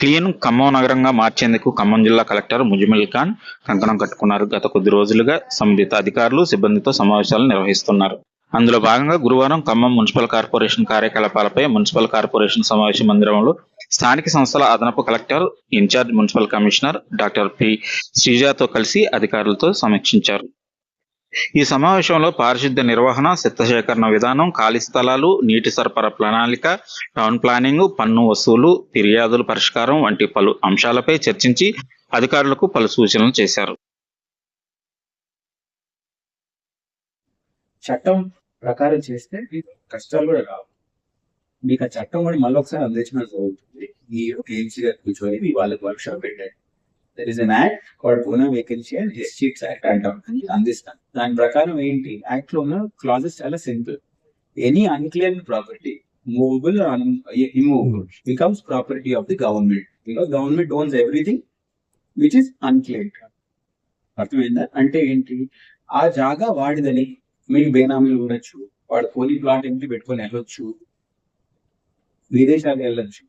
Clean Khammam నగరంగా మార్చేందుకు ఖమ్మం జిల్లా కలెక్టర్ ముజమిల్ ఖాన్ కంకణం కట్టుకున్నారు. గత కొద్ది రోజులుగా సంబంధిత అధికారులు సిబ్బందితో సమావేశాలు నిర్వహిస్తున్నారు. అందులో భాగంగా గురువారం ఖమ్మం మున్సిపల్ కార్పొరేషన్ కార్యకలాపాలపై మున్సిపల్ కార్పొరేషన్ సమావేశ మందిరంలో స్థానిక సంస్థల అదనపు collector in charge municipal commissioner doctor P. శ్రీజాతో కలిసి అధికారులతో సమీక్షించారు. ఈ సమావేశంలో పారిశుద్ధ్య నిర్వహణ చెత్తసేకరణ విధానం ఖాళీ స్థలాలు నీటి సరఫరా ప్రణాళిక టౌన్ ప్లానింగ్ పన్ను వసూలు ఫిర్యాదుల పరిష్కారం వంటి పలు అంశాలపై చర్చించి అధికారులకు పలు సూచనలు చేశారు. చట్టం ప్రకారం చేస్తే కష్టాలు కూడా రావు. మీకు ఆ చట్టం కూడా మళ్ళీ ఒకసారి అందించడం జరుగుతుంది ఈ ఏజెన్సీ గారు కూర్చొని మీ వాళ్ళకి వర్క్షాప్ పెట్టండి. There is an act called bona vacancy and escheats act అంటాం అని అందిస్తాం దాని ప్రకారం ఏంటి? యాక్ట్లో ఉన్న క్లాజెస్ చాలా simple any unclear property movable immovable becomes property of the government because government owns everything which is unclear అర్థమైందా? అంటే ఏంటి? ఆ జాగా వాడిదని మీకు బేనామీలు ఉండొచ్చు. వాడు పోలీ ప్లాట్ ఎంపీ పెట్టుకొని వెళ్ళొచ్చు. విదేశాలకు వెళ్ళొచ్చు.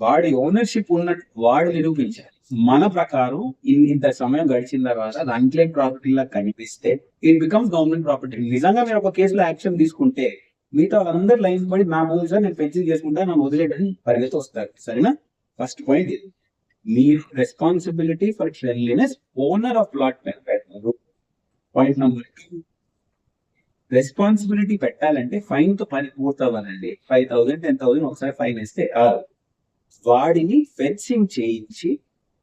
వాడి ఓనర్షిప్ ఉన్నట్టు వాడు నిరూపించాలి. మన ప్రకారం ఇన్ని ఇంత సమయం గడిచిన తర్వాత అన్క్లెయిమ్ ప్రాపర్టీ లా కనిపిస్తే ఇట్ బికమ్స్ గవర్నమెంట్ ప్రాపర్టీ నిజంగా మీరు ఒక కేసులో యాక్షన్ తీసుకుంటే మిగతా వాళ్ళందరూ లైన్స్ పడి నా భూమి సార్ నేను పెన్షన్ చేసుకుంటా నా వదిలేటని పరిగెత్తి వస్తారు. సరేనా? ఫస్ట్ పాయింట్ ఇది మీరు responsibility for cleanliness owner of plot పెట్టారు. పాయింట్ నెంబర్ టూ రెస్పాన్సిబిలిటీ పెట్టాలంటే ఫైన్తో పని పూర్తవ్వాలండి ఫైవ్ థౌసండ్ టెన్ థౌసండ్ ఒకసారి ఫైన్ వేస్తే వాడిని ఫెన్సింగ్ చేయించి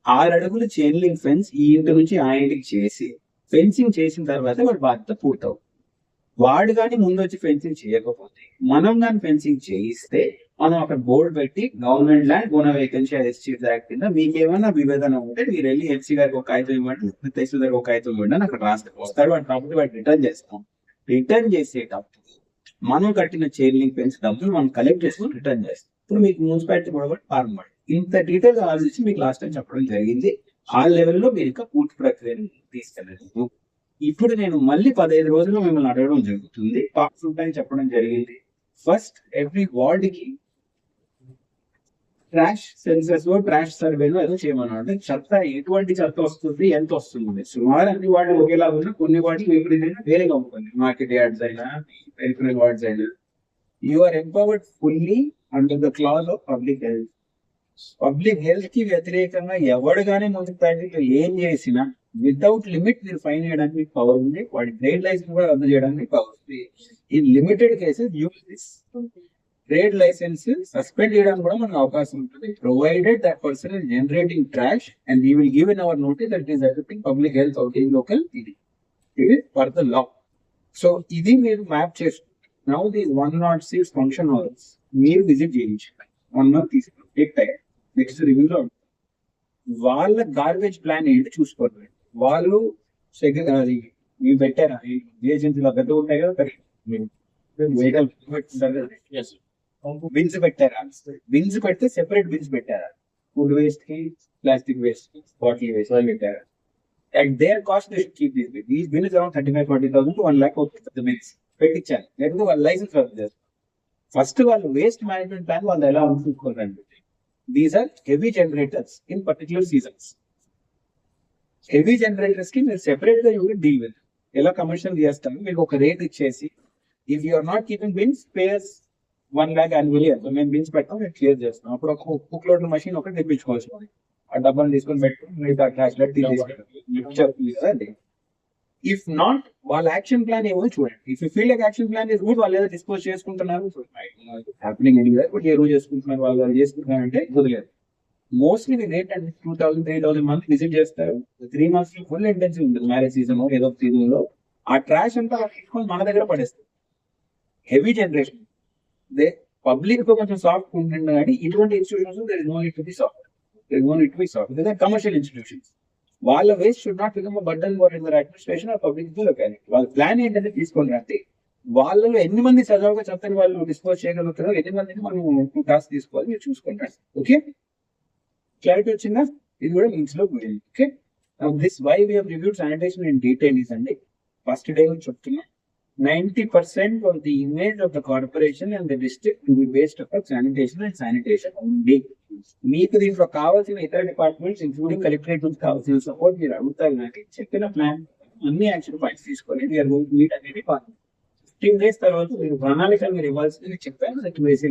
ఆరు అడుగులు చైన్ ఫెన్స్ ఈ ఇంటి నుంచి ఆ ఇంటికి చేసి ఫెన్సింగ్ చేసిన తర్వాత వాడి బాధ్యత పూర్తవు వాడు కానీ ముందు వచ్చి ఫెన్సింగ్ చేయకపోతే మనం కానీ ఫెన్సింగ్ చేయిస్తే మనం అక్కడ బోర్డు పెట్టి government land bona vacancy escheats act కింద మీకు ఏమైనా విభేదన ఉంటే మీరు వెళ్ళి ఎస్సీ గారికి ఒక ఐదు ఇవ్వండి తహసీల్ గారికి ఒక ఐదు ఇవ్వండి అని అక్కడ రాస్తే వస్తాడు వాడి ప్రాపర్టీ వాడు రిటర్న్ చేస్తాం. రిటర్న్ చేసేటప్పుడు మనం కట్టిన చైన్ లింక్ ఫెన్స్ డబ్బులు మనం కలెక్ట్ చేసుకుని రిటర్న్ చేస్తాం. ఇప్పుడు మీకు మున్సిపాలిటీ కూడా ఫార్మ్ ఇంత డీటెయిల్స్ ఆలోచించి మీకు లాస్ట్ టైం చెప్పడం జరిగింది. ఆ లెవెల్లో మీరు ఇంకా పూర్తి ప్రక్రియను తీసుకెళ్ళలేదు. ఇప్పుడు నేను మళ్ళీ పదహైదు రోజులు మిమ్మల్ని అడగడం జరుగుతుంది. పాక్స్ ఉంటాయని చెప్పడం జరిగింది. ఫస్ట్ ఎవ్రీ వార్డ్కి ట్రాష్ సెన్సెస్ ట్రాష్ సర్వేలో ఏదో చేయమన్నాడు. చెత్త ఎటువంటి చెత్త వస్తుంది? ఎంత వస్తుంది? సుమారు అన్ని వార్డు ఒకేలా ఉన్నా కొన్ని వాటికి విపరీతంగా వేరేగా ఉంటుంది. మార్కెట్ యార్డ్స్ అయినా పెరిఫరల్ వార్డ్స్ అయినా. You are empowered fully under the clause of public health public హెల్త్కి వ్యతిరేకంగా ఎవడు కానీ మున్సిపాలిటీలో ఏం చేసినా వితౌట్ లిమిట్ మీరు ఫైన్ చేయడానికి మీకు పవర్ ఉంది. వాడి ట్రేడ్ లైసెన్స్ కూడా రద్దు చేయడానికి పవర్ ఉంది. In limited cases use this trade licence suspend చేయడానికి కూడా మనకు అవకాశం ఉంటుంది. Provided that person is generating trash and we will give in our notice that is affecting public health out in local ఇది ఇది ఫర్ ద లా సో ఇది మీరు map చేసుకుంటారు now these one nought six function halls మీరు visit చేయించండి one month తీసుకుని take time next రివ్యూలో వాళ్ళ గార్బేజ్ ప్లాన్ ఏంటి చూసుకోండి. వాళ్ళు అది మీరు పెట్టారా? ఏజెన్సీలో పెద్ద ఉంటాయి కదా బిన్స్ పెట్టారా? బిన్స్ పెడితే సెపరేట్ బిన్స్ పెట్టారా? ఫుడ్ వేస్ట్కి ప్లాస్టిక్ వేస్ట్ బాటిల్ వేస్ట్ అవి పెట్టారా? At their cost keep these bin these bin is around thirty five forty thousand one lakh అవుతుంది బిన్స్ పెట్టించాలి లేకపోతే వాళ్ళ లైసెన్స్ రద్దు చేస్తారు ఫస్ట్ వాళ్ళు వేస్ట్ మేనేజ్మెంట్ ప్లాన్ వాళ్ళు ఎలా ఉంచుకోరండి these are heavy generators in particular seasons heavy జనరేటర్స్కి మీరు సెపరేట్గా యూ డీల్ విత్ ఎలా కమర్షియల్ చేస్తాము మీకు ఒక రేట్ ఇచ్చేసి if you are not keeping bins payers one lakh annually అంటే మేము బిన్స్ పెడతాం మేము క్లియర్ చేస్తాం అప్పుడు ఒక కుక్ లోడ్ మషిన్ ఒకటి తెప్పించుకోవచ్చు. ఆ డబ్బాలు తీసుకొని పెట్టుకుని మిగతా క్యాష్ లెట్ తీసుకెళ్ళి ఇఫ్ నాట్ వాళ్ళ యాక్షన్ ప్లాన్ ఏమో చూడండి. If you feel action plan is good వాళ్ళు ఏదో డిస్పోజ్ చేసుకుంటున్నారు హ్యాపెనింగ్ ఎనీ బట్ ఏ రోజు చేసుకుంటున్నారు వాళ్ళు చేసుకుంటున్నారు అంటే వదిలేదు మోస్ట్లీ మీరు ఏంటంటే two thousand three thousand month visit చేస్తారు. త్రీ మంత్స్ ఫుల్ ఇంటెన్సివ్ ఉంటుంది. మ్యారేజ్ సీజన్ ఏదో సీజన్లో. ఆ ట్రాష్ అంతా మన దగ్గర పడేస్తారు. హెవీ జనరేషన్ దే పబ్లిక్తో కొంచెం సాఫ్ట్ ఉంటుంది కానీ ఇటువంటి institutions there is no it to be soft there is no it to be soft they commercial institutions వాళ్ళ waste should not become burden for in administration of public locality వాళ్ళ plan ఏంటంటే తీసుకొని రండి వాళ్ళలో ఎన్ని మంది సజావుగా చెప్తాను వాళ్ళు డిస్పోజ్ చేయగలుగుతారో ఎన్ని మందిని మనం టాస్క్ తీసుకోవాలి మీరు చూసుకుంటారు ఓకే? క్లారిటీ వచ్చిందా? ఇది కూడా లింక్స్లో పోయింది. Okay? This why we reviewed sanitation in detail is అండి. ఫస్ట్ డే నుంచి చెప్తున్నా. Ninety percent of the image of the corporation and the district be based up sanitation and sanitation only మీకు దీంట్లో కావాల్సిన ఇతర డిపార్ట్మెంట్స్ ఇంక్లూడింగ్ కలెక్టరేట్ నుంచి కావాల్సిన support మీరు అడుగుతారు నాకు చెప్పిన ప్లాన్ అన్ని యాక్షన్ పాయింట్స్ తీసుకొని వీఆర్ గోయింగ్ మీట్ అనేది ఫిఫ్టీన్ డేస్ తర్వాత మీరు ప్రణాళిక మీరు ఇవ్వాల్సింది చెప్పాను దట్ వేసి